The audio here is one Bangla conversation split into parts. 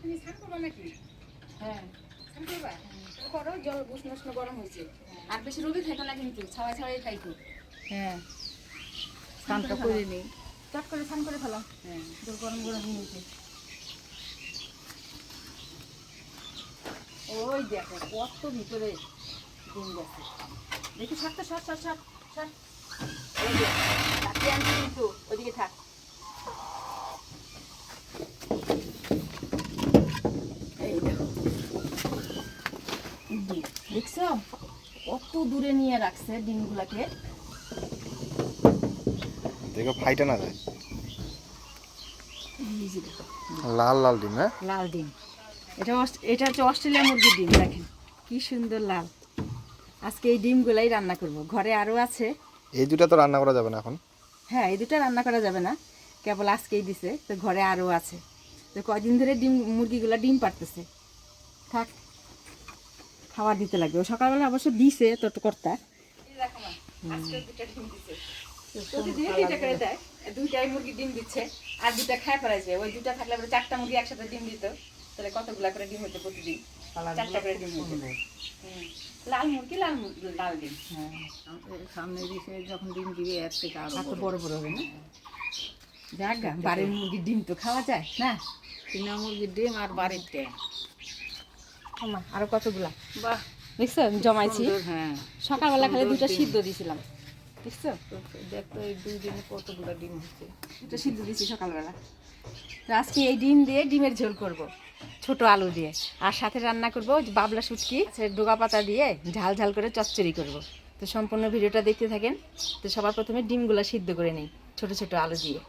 তুমি স্নান করবা নাকি? হ্যাঁ। স্নান করবা? করো জল উষ্ণ উষ্ণ গরম হয়েছে আর বেশি রোদে থাকো না কিন্তু ছাওয়াই ছাওয়াই খাইতো হ্যাঁ। স্নানটা করে নিই চট করে স্নান করে ফেলাম হ্যাঁ। জল গরম গরম হয়েছে ওই দেখো কত ভিতরে ডিম গেছে। দেখি ছাড় তো ছাড় ছাড় ছাড় ছাড় ওই যে তাকে আনছি কিন্তু ওইদিকে থাক এই দেখো ডিম দেখছ? কত দূরে নিয়ে রাখছে ডিমগুলাকে। দেখো ফাইটা না যায়। লাল লাল ডিম হ্যাঁ? লাল ডিম। এটা এটা হচ্ছে অস্ট্রেলিয়া মুরগির ডিম দেখেন। কি সুন্দর লাল। আজকে এই ডিমগুলাই রান্না করব। ঘরে আরও আছে। এই দুটা তো রান্না করা যাবে না এখন? হ্যাঁ এই দুটো রান্না করা যাবে না। কেবল আজকেই দিছে তো ঘরে আরও আছে। তো কয়দিন ধরে ডিম মুরগিগুলো ডিম পারতেছে থাক। খাবার দিতে লাগবে। ও সকালবেলা অবশ্য দিছে তোর কর্তা দুইটাই মুরগি ডিম দিচ্ছে। আর দুইটা খায় ওই দুইটা থাকলে পরে চারটা মুরগি একসাথে ডিম দিত। তাহলে কতগুলা করে ডিম হতো প্রতিদিন? চারটা করে ডিম হতো লাল মুরগি লাল মুরগি লাল ডিম। হ্যাঁ। সামনে দিকে যখন ডিম দিবে এর থেকে আরও বড় বড় হবে না? যাক বাড়ির মুরগির ডিম তো খাওয়া যায় না? কিনা মুরগির ডিম আর বাড়ির ডিম। আরও কতগুলা? বাহ দেখছ? জমাইছি। হ্যাঁ। সকালবেলা খালি দুটো। সিদ্ধ দিছিলাম। দেখছ? দেখতো এই দুই দিনে কতগুলো ডিম হচ্ছে। দুটো সিদ্ধ দিছি সকালবেলা। আজকে এই ডিম দিয়ে ডিমের ঝোল করব ছোট আলু দিয়ে। আর সাথে রান্না করব বাবলা শুটকি ডোকা পাতা দিয়ে ঝাল ঝাল করে চচ্চড়ি করব। তো সম্পূর্ণ ভিডিওটা দেখতে থাকেন। তো সবার প্রথমে ডিমগুলো সিদ্ধ করে নেই ছোট ছোট আলু দিয়ে।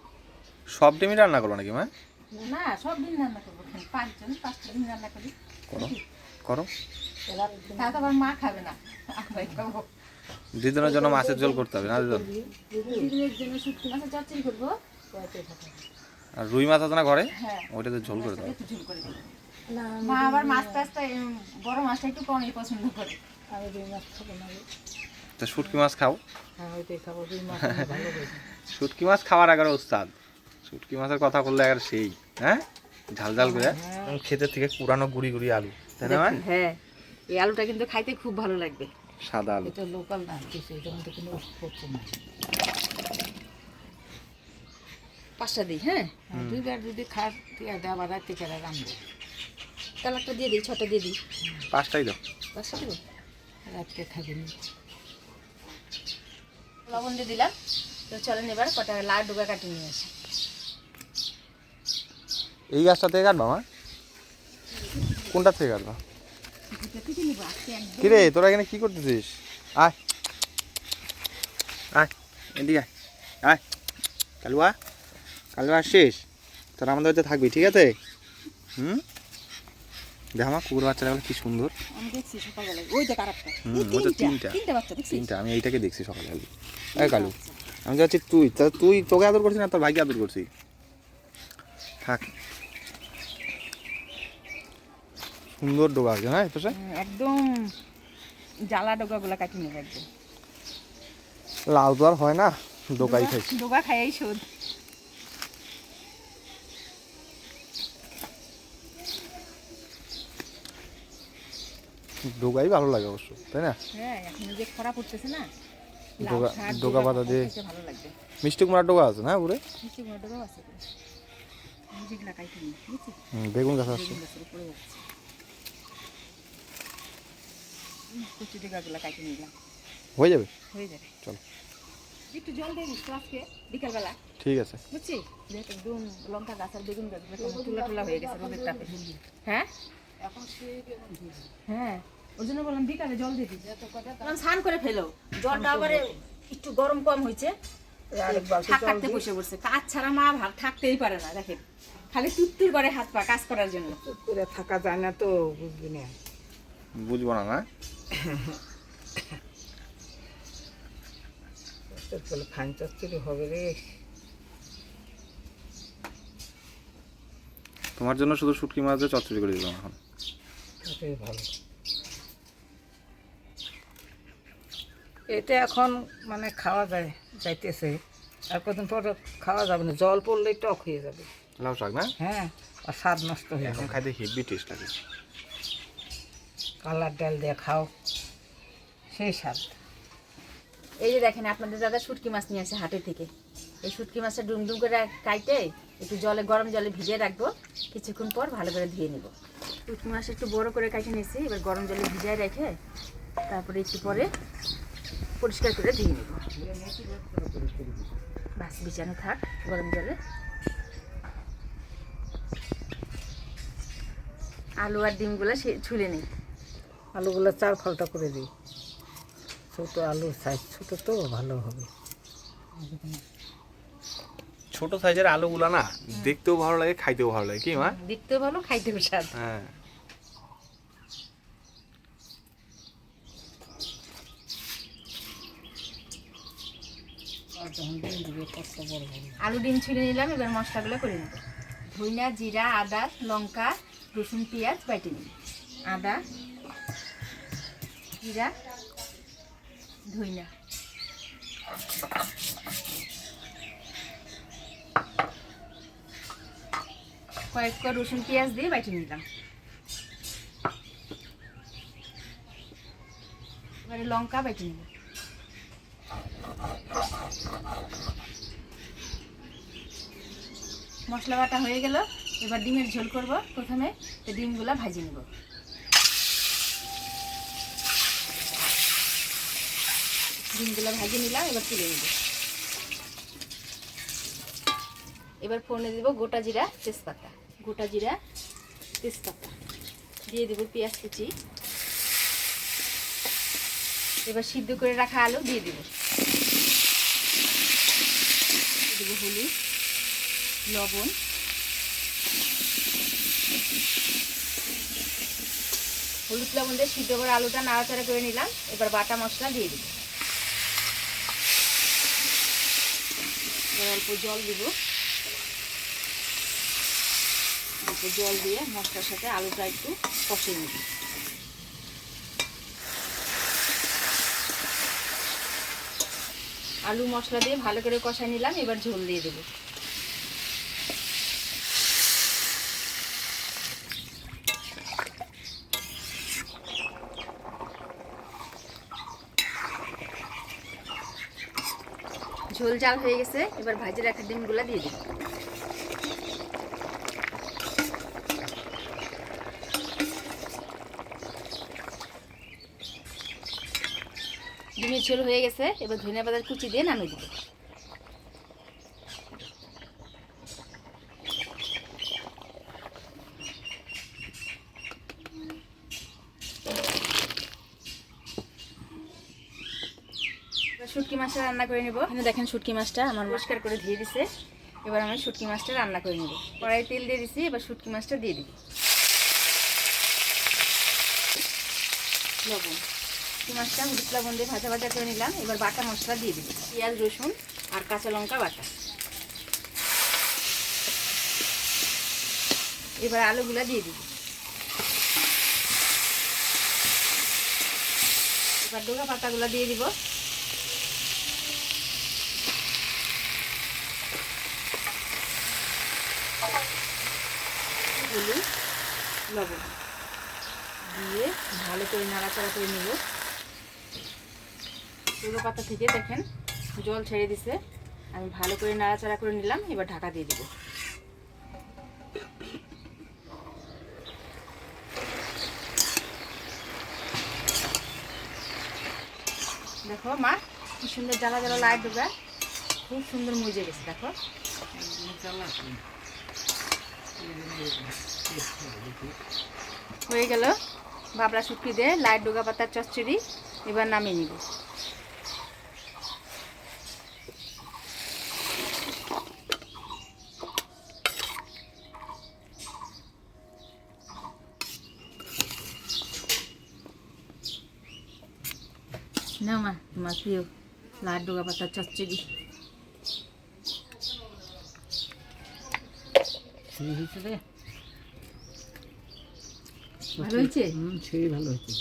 সব ডিমই রান্না করব নাকি মা? না সব ডিম রান্না করব। পাঁচজন পাঁচটা ডিম রান্না করি। করো। দিদুনের জন্য মাছের ঝোল করতে হবে না দিদুন দিদির জন্য শুটকি মাছের চচ্চড়ি করব। আর রুই মাছ আছে না ঘরে? হ্যাঁ। ওইটাতে ঝোল করে দাও। একটু ঝোল করে দেবো। মা আবার মাছ টাছটা বড় মাছটা একটু কমই পছন্দ করে। আমি রুই মাছ খাব না। তো শুটকি মাছ খাও। হ্যাঁ ওইটাই খাব। রুই মাছ আমি ভালো করি শুটকি মাছ খাওয়ার আগে উস্তাদ শুটকি মাছের কথা বললে আগে সেই হ্যাঁ? ঝাল ঝাল করে। খেতে থেকে পুরানো গুড়ি গুড়ি আলু। হ্যাঁ। এই আলুটা কিন্তু খাইতে খুব ভালো লাগবে। সাদা আলু। এটা লোকাল না কিছু এটা মধ্যে কোনো ওষুধ করছে না। পাঁচটা দিই হ্যাঁ? দুইবার যদি খাস তুই আর আবার রাত্রে করে রান্না কালারটা দিয়ে দিই ছটা দিয়ে দিই। পাঁচটাই দাও। পাঁচটা দেবো? রাত্রে খাবি না। লবণ দিয়ে দিলাম। তো চলেন এবার কটা লাল ডোকা কাটি নিয়ে আসি। এই গাছটা থেকে কাটবা মা কোনটা থেকে কাটবা নিবো কিরে তোরা এখানে কি করতেছিস? আয়। আয় এদিকে আয়। আয়। কালুয়া কালুয়া আসছিস? তোরা আমাদের হয়তো থাকবি ঠিক আছে? হুম? দেখ আমার কুকুর বাচ্চাগুলো কি সুন্দর। তিনটা তিনটা। আমি এইটাকে দেখছি সকালে কালু এই কালু আমি যাচ্ছি তুই তুই তোকে আদর করছিস না তোর ভাইকে আদর করছি? থাক। সুন্দর ডোকা আছে হ্যাঁ পাশে একদম জ্বালা ডোকাগুলো কাটি নেব একদম। লাউ তো আর হয় না ডোকাই খাই ডোকা খাইয়াই শোধ। ডোকাই ভালো লাগে অবশ্য তাই না? হ্যাঁ এখন যে খরা পড়তেছে না ডোকা- ডোকা পাতা দিয়ে। ভালো লাগবে মিষ্টি কুমড়ার ডোকা আছে না মিষ্টি কুমড়া ডোকাও আছে। বেগুন গাছ আছে বেগুন গাছের উপরে যাচ্ছে উম, কচু নিলাম হয়ে যাবে? হয়ে যাবে। চলো। একটু জল দিয়ে দিস আজকে বিকালবেলা। ঠিক আছে। বুঝছি? দেখ একদম লঙ্কা গাছ আর বেগুন গাছ টুলা টুলা হয়ে গেছে রোদের তাপে। হ্যাঁ? এখন হ্যাঁ। ওই জন্য বললাম বিকালে জল দিয়ে দিস স্নান করে ফেলো। জলটা আবার একটু গরম কম হয়েছে। থাক থাকতে বসে পড়ছে। কাজ ছাড়া মা ভাত থাকতেই পারে না দেখেন। খালি তুত্তুর করে হাত পা কাজ করার জন্য। চুপ করে থাকা যায় না তো বুঝবি না। বুঝব না না? তোর চচ্চড়ি হবে রে। তোমার জন্য শুধু শুটকি মাছ দিয়ে চচ্চড়ি করে দিলাম এখন। ভালো। এটা এখন মানে খাওয়া যায় যাইতেছে। আর কদিন পর খাওয়া যাবে না জল পড়লেই টক হয়ে যাবে। লাউ শাক না? হ্যাঁ আর স্বাদ নষ্ট হয়ে এখন যাবে। খাইতে হেভি টেস্ট লাগে। কালার ডাল দিয়ে খাও সেই স্বাদ। এই যে দেখেন আপনাদের দাদা শুটকি মাছ নিয়ে আসে হাটে থেকে। এই শুটকি মাছটা ডুম ডুম করে কাইটে একটু জলে গরম জলে ভিজিয়ে রাখব। কিছুক্ষণ পর ভালো করে ধুয়ে নিব। শুটকি মাছ একটু বড় করে কাটে নিয়েছি এবার গরম জলে ভিজিয়ে রেখে তারপরে একটু পরে পরিষ্কার করে ধুয়ে নিব। বাস বিছানো থাক গরম জলে। আলু আর ডিমগুলো সে ছুলে নিই। আলুগুলো চার ফালটা করে দিই। ছোটো আলুর সাইজ ছোটো তো ভালো হবে। ছোট সাইজের আলুগুলো না দেখতেও ভালো লাগে খাইতেও ভালো লাগে কি মা? দেখতেও ভালো খাইতেও স্বাদ। হ্যাঁ। আলু ডিম ছিঁড়ে নিলাম এবার মশলাগুলো করে নেব। ধইনা জিরা আদা লঙ্কা রসুন পেঁয়াজ বাইটে নিই আদা জিরা, ধইনা। কয়েক কর রসুন পেঁয়াজ দিয়ে বাইটে নিলাম। এবারে লঙ্কা বাইটে নিলাম। মশলা বাটা হয়ে গেল, এবার ডিমের ঝোল করব। প্রথমে ডিমগুলো ভাজি নেব। ডিমগুলো ভাজি নিলাম, এবার তুলে নেব। এবার ফোড়নে দেব গোটা জিরা তেজপাতা। গোটা জিরা তেজপাতা। দিয়ে দেব পেঁয়াজ কুচি। এবার সিদ্ধ করে রাখা আলু দিয়ে দেব। দেবো হলুদ, লবণ। হলুদ লবণ দিয়ে সিদ্ধ করে আলুটা নাড়াচাড়া করে নিলাম। এবার বাটা মশলা দিয়ে দিব। অল্প জল দিব। অল্প জল দিয়ে মশলার সাথে আলুটা একটু কষে নিব। আলু মশলা দিয়ে ভালো করে কষাই নিলাম, এবার ঝোল দিয়ে দেবো। ঝোল জাল হয়ে গেছে, এবার ভাজি রাখা ডিমগুলো দিয়ে দিই। ডিমের ঝোল হয়ে গেছে, এবার ধনিয়া পাতার কুচি দিয়ে নামিয়ে দিব। শুটকি মাছটা রান্না করে নেব। এখানে দেখেন শুটকি মাছটা আমার পরিষ্কার করে ধুয়ে দিছে। এবার আমি শুটকি মাছটা রান্না করে নেব। কড়াই তেল দিয়ে দিছি এবার শুটকি মাছটা দিয়ে দিই লবণ। শুটকি মাছটা হলুদ লবণ দিয়ে ভাজা ভাজা করে নিলাম। এবার বাটা মশলা দিয়ে দিই পেঁয়াজ রসুন আর কাঁচা লঙ্কা বাটা। এবার আলুগুলা দিয়ে দিই এবার ডোকা পাতাগুলো দিয়ে দিব। হলুদ, লবণ দিয়ে ভালো করে নাড়াচাড়া করে নেব। তুলো পাতা থেকে দেখেন জল ছেড়ে দিছে। আমি ভালো করে নাড়াচাড়া করে নিলাম, এবার ঢাকা দিয়ে দিব। দেখো মা, কি সুন্দর জ্বালা জ্বালা লাইট দেবে খুব সুন্দর মুজে গেছে, দেখো। হয়ে গেল বাবলা শুটকি দিয়ে লাইট ডোগা পাতার চচ্চড়ি এবার নামিয়ে নিব। না মা, তোমার প্রিয় ডোগা পাতার চচ্চড়ি। ছিঁড়ে হয়েছে রে ভালো হয়েছে? হুম ছিঁড়ে ভালো হয়েছে।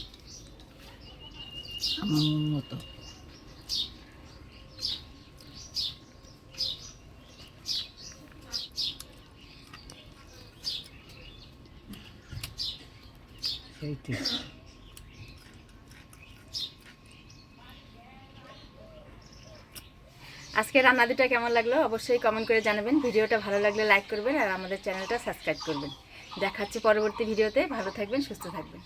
আমার মন মতো। সেই ঠিক আজকে রান্না কেমন লাগল অবশ্যই কমেন্ট করে জানাবেন। ভিডিওটা ভালো লাগলে লাইক করবেন আর আমাদের চ্যানেলটা সাবস্ক্রাইব করবেন। দেখাচ্ছি পরবর্তী ভিডিওতে। ভালো থাকবেন, সুস্থ থাকবেন।